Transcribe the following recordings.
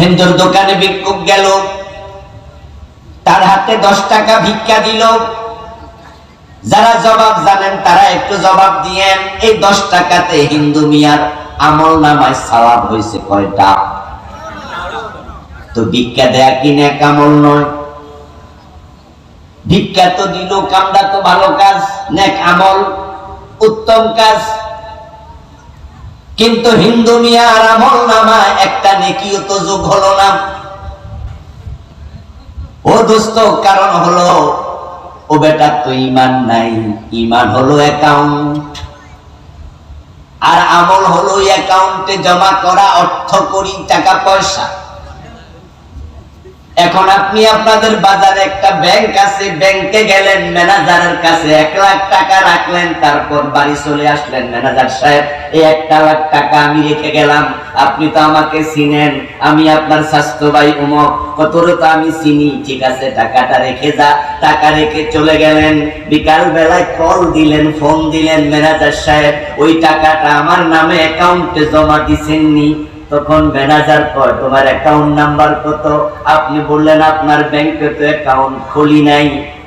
হিন্দুর দোকানে ভিক্ষুক গেল। তার হাতে দশ টাকা ভিক্ষা দিল। যারা জবাব জানেন, তারা একটু জবাব দিয়েন, এই দশ টাকাতে হিন্দু মিয়ার আমল নামায় সওয়াব হয়েছে কয়টা? তো ভিক্ষা দেয়া কিনে কামল নয়? ভিক্ষা তো দিল, কামটা তো ভালো কাজ, নেক আমল, উত্তম কাজ। কিন্তু হিন্দু মিয়ার আমল নামা একটা নেকিও তো যোগ হলো না। ও দোস্ত, কারণ হলো ও বেটার তো ইমান নাই। ইমান হলো অ্যাকাউন্ট আর আমল হলো অ্যাকাউন্টে জমা করা অর্থ করি টাকা পয়সা। এখন আপনি আপনাদের বাজারে একটা ব্যাংক আছে ব্যাংকে গেলেন ম্যানেজারের কাছে এক লাখ টাকা রাখলেন, তারপর বাড়ি চলে আসলেন। ম্যানেজার সাহেব, এই একটা লাখ টাকা আমি রেখে গেলাম, আপনি তো আমাকে চিনেন, আমি আপনার স্বাস্থ্য ভাই উমক কতটা তো আমি চিনি? ঠিক আছে, টাকাটা রেখে যা। টাকা রেখে চলে গেলেন। বিকাল বেলায় কল দিলেন ফোন দিলেন ম্যানেজার সাহেব, ওই টাকাটা আমার নামে অ্যাকাউন্টে জমা দিছেননি। তখন ম্যানেজার কয়, তোমার অ্যাকাউন্ট নাম্বার কত? আপনি বললেন, আপনার ব্যাংকে তো অ্যাকাউন্ট খুলি নাই।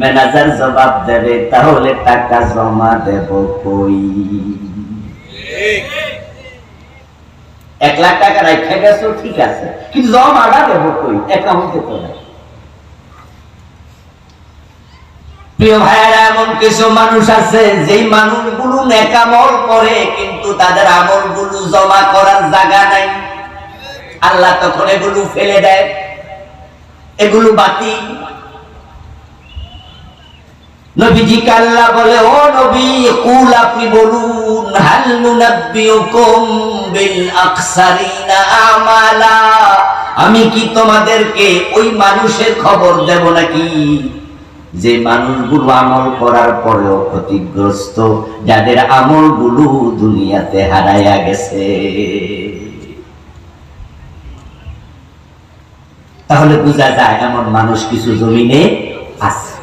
ম্যানেজার জবাব দেবে, তাহলে টাকা জমা দেব কই? এক লাখ টাকা গেছো, ঠিক আছে, কিন্তু জমাটা কই? অ্যাকাউন্টে তো প্রিয় ভাইয়েরা, এমন কিছু মানুষ আছে, যেই মানুষগুলো নেকামল করে, কিন্তু তাদের আমলগুলো জমা করার জায়গা নাই। আল্লাহ তখন এগুলো ফেলে দেয়, এগুলো বাতি। নবীজিকে আল্লাহ বলে, ও নবী, কুল আপনি বলুন, হাল নুনাব্বিউকুম আমালা? আমি কি তোমাদেরকে ওই মানুষের খবর দেব নাকি? যে মানুষগুলো আমল করার পরেও ক্ষতিগ্রস্ত, যাদের আমলগুলো দুনিয়াতে হারাইয়া গেছে। তাহলে বোঝা যায় এমন মানুষ কিছু জমিনে আছে।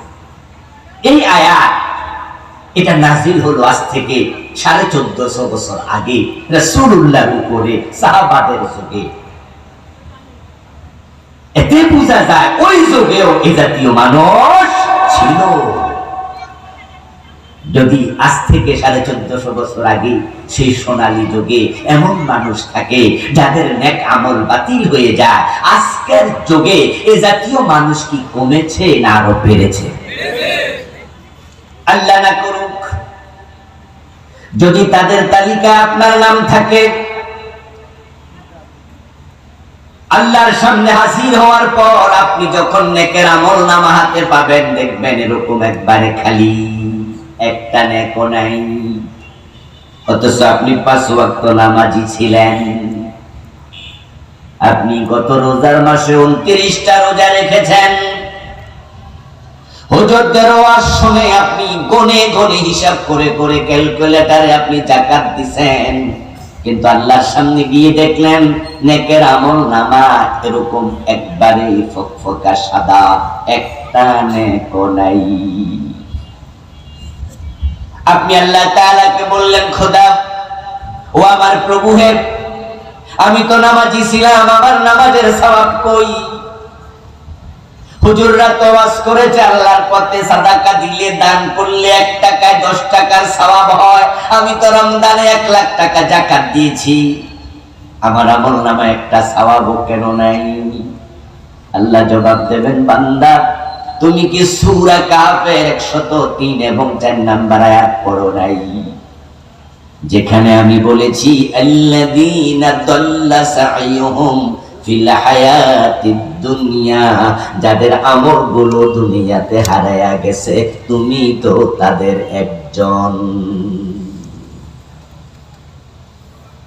এই আয়াত, এটা নাজিল হলো আজ থেকে সাড়ে চোদ্দশো বছর আগে রসুল্লাহর উপরে, সাহাবাদের যুগে। এতে বোঝা যায় ওই যুগেও এ জাতীয় মানুষ ছিল। যদি আজ থেকে সাড়ে চোদ্দশো বছর আগে সেই সোনালী যুগে এমন মানুষ থাকে যাদের নেক আমল বাতিল হয়ে যায়, আজকের যুগে এ জাতীয় মানুষ কি কমেছে না আরও বেড়েছে? আল্লাহ না করুক, যদি তাদের তালিকা আপনার নাম থাকে, আল্লাহর সামনে হাসির হওয়ার পর আপনি যখন নেকের আমল নামা হাতে পাবেন, দেখবেন এরকম একবারে খালি। একটা নেকো অথচ আপনি পাঁচ ওয়াক্ত নামাজি ছিলেন। আপনি গত রোজার মাসে উনত্রিশটা রোজা রেখেছেন। আপনি গনে গনে হিসাব করে করে ক্যালকুলেটারে আপনি জাকাত দিছেন। কিন্তু আল্লাহর সামনে গিয়ে দেখলেন, নেকের আমল নামা এরকম একবারে ফকফকা সাদা একটা নেকো নাই। আপনি আল্লাহ তাআলাকে বললেন, খোদা, ও আমার প্রভু হে, আমি তো নামাজি ছিলাম, আমার নামাজের সওয়াব কই? হুজুররা তো ওয়াজ করেছে, আল্লাহর পথে সাদাকা দিলে দান করলে এক টাকায় দশ টাকার সওয়াব হয়। আমি তো রমজানে এক লাখ টাকা জাকাত দিয়েছি। আমার আমল নামা একটা সওয়াবও কেন নাই? আল্লাহ জবাব দেবেন, বান্দা তুমি কি সূরা কাফের 103 এবং চার নাম্বার আয়াত পড়ো নাই? যেখানে আমি বলেছি যাদের আমলগুলো দুনিয়াতে হারায়া গেছে, তুমি তো তাদের একজন।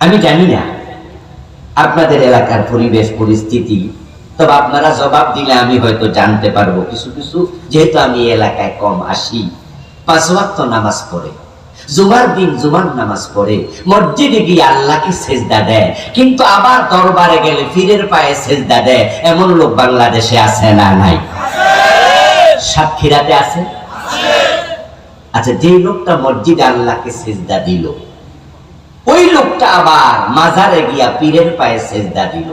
আমি জানি না আপনাদের এলাকার পরিবেশ, পরিস্থিতি। তবে আপনারা জবাব দিলে আমি হয়তো জানতে পারব কিছু কিছু যেহেতু আমি এলাকায় কম আসি। পাঁচ ওয়াক্ত নামাজ পড়ে জুমার দিন জুমার নামাজ পড়ে মসজিদে গিয়ে আল্লাহকে সেজদা দেয় কিন্তু আবার দরবারে গেলে ফিরের পায়ে সেজদা দেয় এমন লোক বাংলাদেশে আছে না নাই? সাক্ষীরাতে আছে? আচ্ছা যে লোকটা মসজিদে আল্লাহকে সেজদা দিল ওই লোকটা আবার মাজারে গিয়া পীরের পায়ে সেজদা দিল।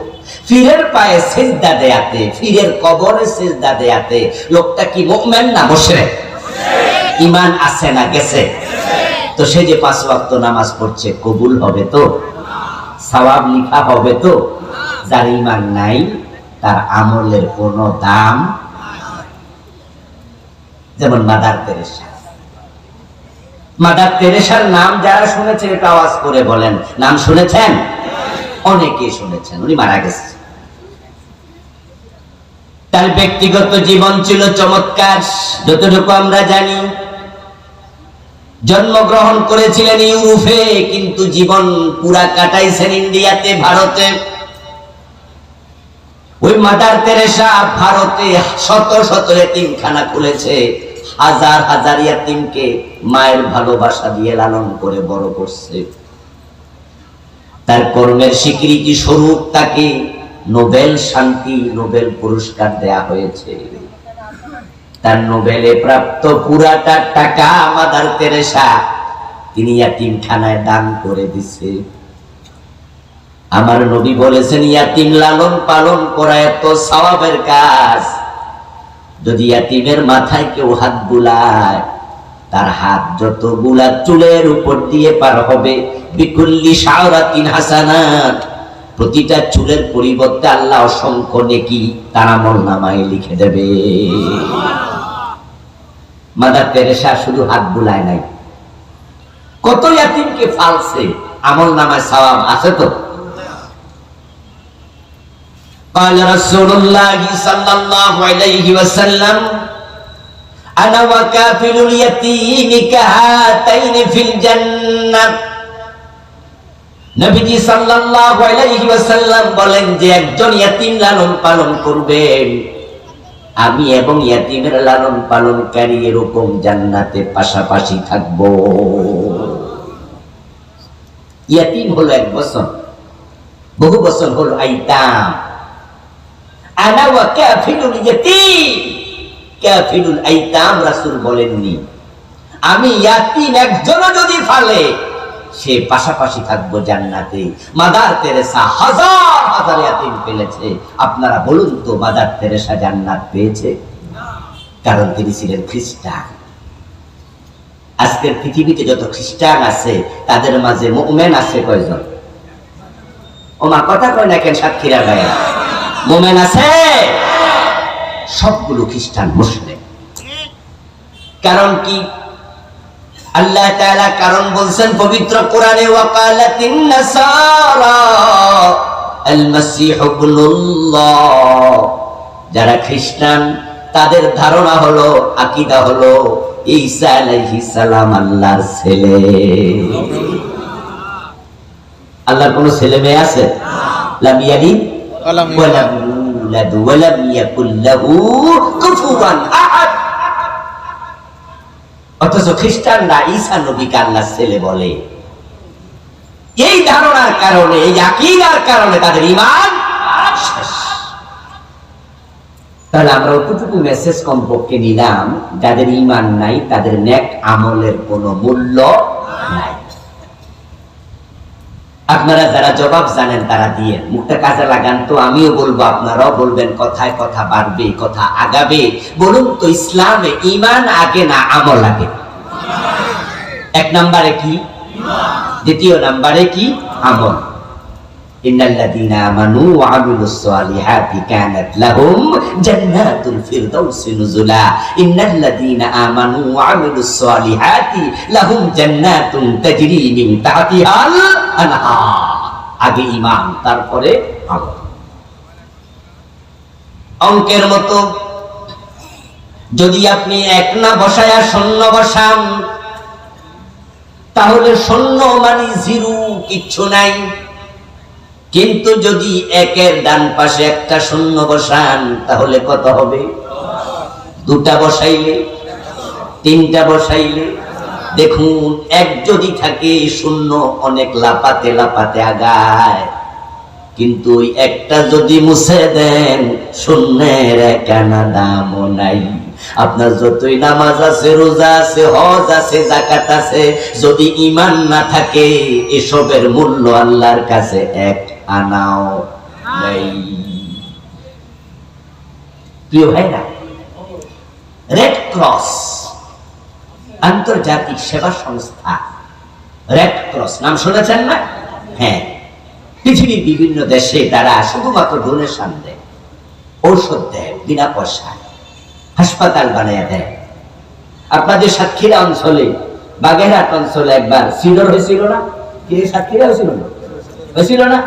পীরের পায়ে সেজদা দেয়াতে, পীরের কবরে সেজদা দেয়াতে লোকটা কি মুভমেন্ট না বসে ইমান আছে না গেছে? তো সে যে পাঁচ ওয়াক্ত নামাজ পড়ছে, কবুল হবে তো? সওয়াব লিখা হবে তো? যার ইমান নাই, তার আমলের কোনো দাম যেমন মাদার তেরেসা মাদার তেরেসার নাম যারা শুনেছেন একটু আওয়াজ করে বলেন। নাম শুনেছেন? অনেকে শুনেছেন, উনি মারা গেছে। তার ব্যক্তিগত জীবন ছিল চমৎকার, যতটুকু আমরা জানি। জন্মগ্রহণ করেছিলেন ইউরোপে, কিন্তু জীবন পুরা কাটাইছেন ইন্ডিয়াতে, ভারতে। ওই মাদার তেরেসা ভারতে শত শত এতিমখানা খুলেছে। হাজার হাজার ইয়াতিমকে মায়ের ভালোবাসা দিয়ে লালন করে বড় করছে। তার কর্মের স্বীকৃতি স্বরূপ তাকে নোবেল শান্তি, নোবেল পুরস্কার দেয়া হয়েছে। তার নোবেলে প্রাপ্ত পুরাটা টাকা আমাদের তেরেসা তিনি ইয়াতিমখানায় দান করে দিছে। আমার নবী বলেছেন, ইয়াতিম লালন পালন করা এত সওয়াবের কাজ যদি ইয়াতিমের মাথায় কেউ হাত বুলায়, তার হাত যতগুলা চুলের উপর দিয়ে পার হবে, বিকুল্লি শাওরাতিন হাসানাত, প্রতিটা চুলের পরিবর্তে আল্লাহ অসংখ্য নেকি তার আমল নামায় লিখে দেবে। মাদার তেরেসা শুধু হাত বুলায় নাই। কত ইয়াতিমকে ফালছে, আমল নামায় সওয়াব আছে তো? قال رسول الله صلى الله عليه وسلم أنا وكافل اليتيم كهاتين في الجنة নবীজি সাল্লাল্লাহু আলাইহি ওয়াসাল্লাম বলেন যে একজন ইয়াতিম লালন পালন করবেন আমি এবং ইয়াতিমের লালন পালনকারী এরকম জান্নাতে পাশাপাশি থাকব ইয়াতিম হলো এক বছর বহু বছর হলো আইতাম আমি যদি ফালে, সে পাশাপাশি থাকব জান্নাতে। মাদার তেরেসা হাজার হাজার ইয়াতিম ফেলেছে। আপনারা বলুন তো, মাদার তেরেসা জান্নাত পেয়েছে? কারণ তিনি ছিলেন খ্রিস্টান। আজকের পৃথিবীতে যত খ্রিস্টান আছে, তাদের মাঝে মুমিন আছে কয়জন? ওমা, কথা কয় না কেন সাতক্ষীরা গায়ে মোমেন আছে? সবগুলো খ্রিস্টান মুসলিম। কারণ কি? আল্লাহ কারণ বলছেন, পবিত্র কোরআনে যারা খ্রিস্টান, তাদের ধারণা হলো, আকীদা হলো, ঈসা আলাইহিস সালাম আল্লাহর ছেলে। আল্লাহর কোন ছেলে মেয়ে আছে? লাম ولم يولد ولم يكن له كفوا احد অথচ খ্রিস্টানরা ঈসা নবীকে আল্লাহর ছেলে বলে এই ধারণার কারণে এই আকীদার কারণে তাদের ঈমান শেষ তাহলে আমরা অতটুকু মেসেজ কমপক্ষে নিলাম যাদের ঈমান নাই তাদের নেক আমলের কোনো মূল্য নাই আপনারা যারা জবাব জানেন তারা দিয়ে। মুখটা কাজে লাগান তো, আমিও বলব, আপনারাও বলবেন, কথায় কথা বাড়বে, কথা আগাবে। বলুন তো, ইসলামে ইমান আগে না আমল আগে? এক নম্বরে কি? দ্বিতীয় নাম্বারে কি? আমল। ইন্নাল্লাযীনা আগে ঈমান, তারপরে অঙ্কের মতো, যদি আপনি এক না বসায়া শূন্য বসান, তাহলে শূন্য মানে জিরো, কিচ্ছু নাই। কিন্তু যদি একের ডান পাশে একটা শূন্য বসান, তাহলে কত হবে? দুটা বসাইলে, তিনটা বসাইলে। দেখুন, এক যদি থাকে, শূন্য অনেক লাপাতে লাপাতে আগায়। কিন্তু একটা যদি মুছে দেন, শূন্যের একানা দামও নাই। আপনার যতই নামাজ আছে, রোজা আছে, হজ আছে জাকাত আছে, যদি ইমান না থাকে, এসবের মূল্য আল্লাহর কাছে এক আনাও নেই প্রিয় ভাইরা রেড ক্রস আন্তর্জাতিক সেবা সংস্থা রেড ক্রস নাম শুনেছেন না? হ্যাঁ। পৃথিবীর বিভিন্ন দেশে তারা শুধুমাত্র ডোনেশন দেয়। ঔষধ দেয়, বিনা পয়সায়। হাসপাতাল বানিয়ে দেয়। আপনাদের সাতক্ষীরা অঞ্চলে, বাগেরহাট অঞ্চলে একবার সিডর হয়েছিল না? কি সাতক্ষীরা হয়েছিল না? হয়েছিল না?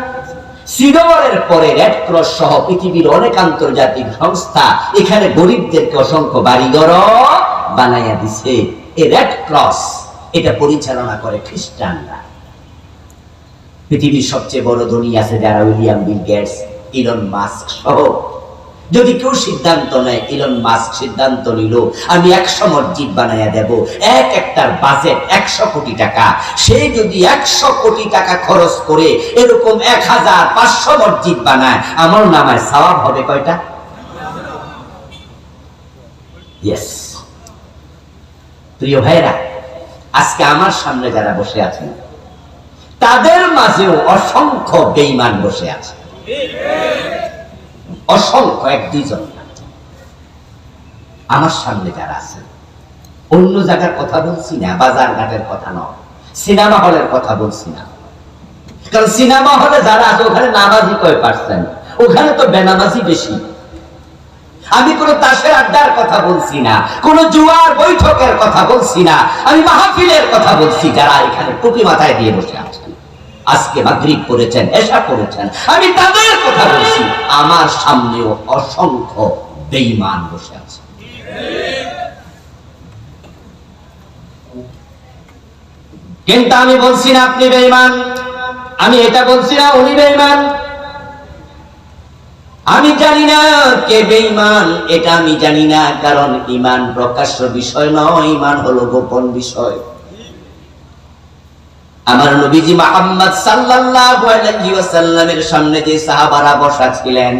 সিডরের পরে রেড ক্রস সহ পৃথিবীর অনেক আন্তর্জাতিক সংস্থা এখানে গরিবদেরকে অসংখ্য বাড়িঘর বানাইয়া দিছে। এ রেড ক্রস এটা পরিচালনা করে খ্রিস্টানরা। পৃথিবীর সবচেয়ে বড় ধনী আছে যারা William Bill Gates, Elon Musk সহ যদি কেউ সিদ্ধান্ত নেয় ইলন মাস্ক সিদ্ধান্ত নিল, আমি একশো মসজিদ বানাইয়া দেব, এক একটার বাজেট একশো কোটি টাকা। সে যদি একশো কোটি টাকা খরচ করে এরকম এক হাজার পাঁচশো মসজিদ বানায়, আমার নামায় সওয়াব হবে কয়টা? ইয়েস প্রিয় ভাইরা আজকে আমার সামনে যারা বসে আছেন, তাদের মাঝেও অসংখ্য বেইমান বসে আছে। অসংখ্য এক দুইজন। আমার সামনে যারা আছে অন্য জায়গার কথা বলছি না, বাজার ঘাটের কথা নয়, সিনেমা হলের কথা বলছি না। কারণ সিনেমা হলে যারা আছে, ওখানে নামাজি কয় পার্সেন্ট ওখানে তো বেনামাজি বেশি। আমি কোন তাসের আড্ডার কথা বলছি না, কোন জুয়ার বৈঠকের কথা বলছি না, আমি মাহফিলের কথা বলছি যারা এখানে টুপি মাথায় দিয়ে বসে আছেন আজকে মাগরিব করেছেন এসা করেছেন। আমি তাদের কথা বলছি। আমার সামনেও অসংখ্য বেঈমান বসে আছে। কিন্তু আমি বলছি না আপনি বেঈমান। আমি এটা বলছি না, উনি বেঈমান। আমি জানি না কে বেঈমান, এটা আমি জানি না, কারণ ইমান প্রকাশ্য বিষয় নয় ইমান হলো গোপন বিষয়। নবীজি মোহাম্মদ সাল্লাল্লাহু আলাইহি ওয়াসাল্লামের সামনে যে সাহাবারা বসা ছিলেন,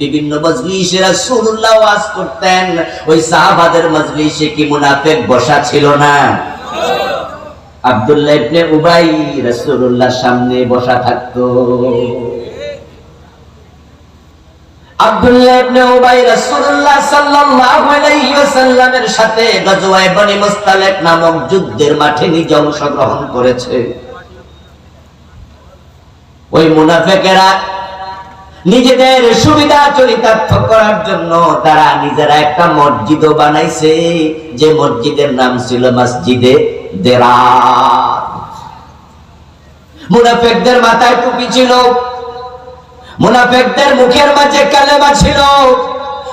বিভিন্ন মজলিসে রাসূলুল্লাহ ওয়াজ করতেন, ওই সাহাবাদের মজলিসে কি মুনাফিক বসা ছিল না? আব্দুল্লাহ ইবনে উবাই রাসূলুল্লাহর সামনে বসা থাকতো। আব্দুল্লাহ ইবনে উবাই রাসূলুল্লাহ সাল্লাল্লাহু আলাইহি ওয়াসাল্লামের সাথে গজওয়ায়ে বনি মুস্তালিক নামক যুদ্ধের মাঠে নিজে অংশগ্রহণ করেছে। ওই মুনাফিকেরা নিজেদের সুবিধা চরিতার্থ করার জন্য তারা নিজেরা একটা মসজিদও বানাইছে। যে মসজিদের নাম ছিল মসজিদে মুনাফিকদের মাথায় টুপি ছিল। মুনাফেকদের মুখের মাঝে কালেমা ছিল।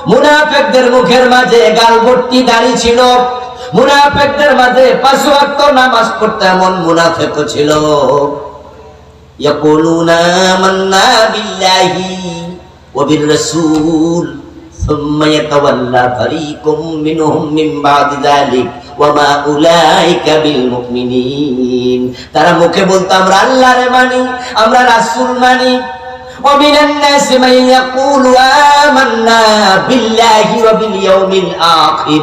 মুনাফেকদের মুখের মাঝে গালবর্তি দাড়ি ছিল। মুনাফেকদের মাঝে পাঁচ নামাজ পড়তে এমন মুনাফেক ছিল। يقولون آمنا بالله وبالرسول ثم يتولى فريق منهم من بعد ذلك وما أولئك بالمؤمنين তারা মুখে বলতো আমরা আল্লাহরে মানি আমরা রাসূল মানি ومن الناس من يقول آمنا بالله وباليوم الآخر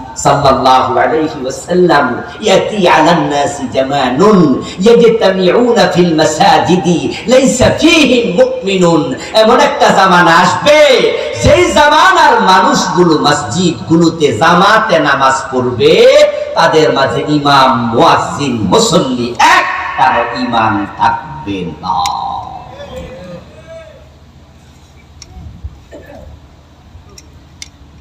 সাল্লাল্লাহু আলাইহি ওয়াসাল্লাম, ইয়াতি আলান নাসি জামানুন ইয়াজতামিউনা ফিল মাসাজিদি, লাইসা ফীহিম মুমিনুন। এমন একটা জামানা আসবে সেই জামানার মানুষগুলো মসজিদগুলোতে জামাতে নামাজ পড়বে, তাদের মাঝে ইমাম, মুয়াজ্জিন, মুসল্লি এক তার ইমাম থাকবে না।